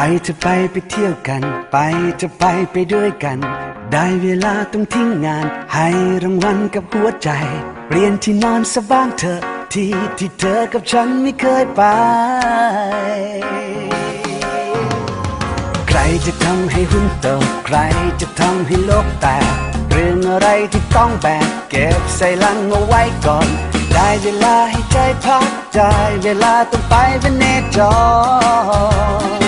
ไปจะไปไปเที่ยวกัน ไปจะไปไปด้วยกัน ได้เวลาต้องทิ้งงาน ให้รางวัลกับหัวใจ เปลี่ยนที่นอนสะบ้างเถอะที่ที่เธอกับฉันไม่เคยไป ใครจะทำให้หุ้นโตใครจะทำให้โลกแตกเรื่องอะไรที่ต้องแบกเก็บใส่ลังเอาไว้ก่อน ได้เวลาให้ใจพักใจเวลาต้องไปเป็นเนจร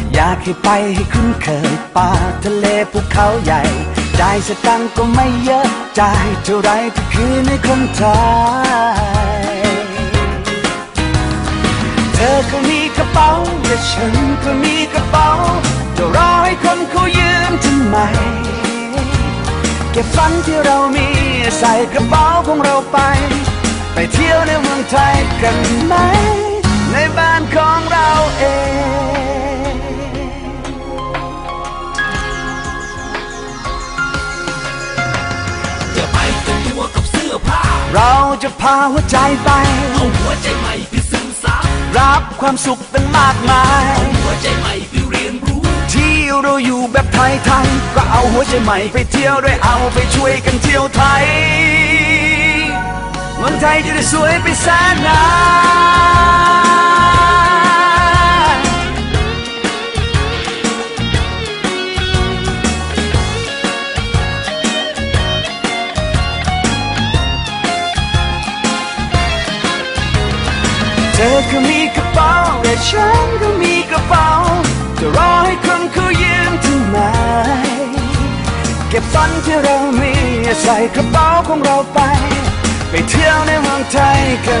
อยากให้ไปให้คุ้นเคยป่าทะเลภูเขาใหญ่จ่ายสตังก็ไม่เยอะจ่ายเท่าไรก็คือในคนไทย เธอก็มีกระเป๋าและฉันก็มีกระเป๋าจะรอให้คนเขายืมทำไม เก็บฝันที่เรามีใส่กระเป๋าของเราไป ไปเที่ยวในเมืองไทยกันไหม ในบ้านของเราเอง เราจะพาหัวใจไป เอาหัวใจใหม่ไปซึมซับรับความสุขตั้งมากมายหัวใจใหม่ไปเรียนรู้ ที่เราอยู่แบบไทยไทยๆก็เอาหัวใจใหม่ไปเที่ยวด้วยเอาไปช่วยกันเที่ยวไทยเมืองไทยจะได้สวยไปแสนนาน อก็มีกระเป๋าและฉันก็มีกระเป๋า จะรอให้คนเขายืมทำไมเก็บฝันที่เรามีใส่กระเป๋าของเราไป ไปเที่ยวในเมืองไทยกัน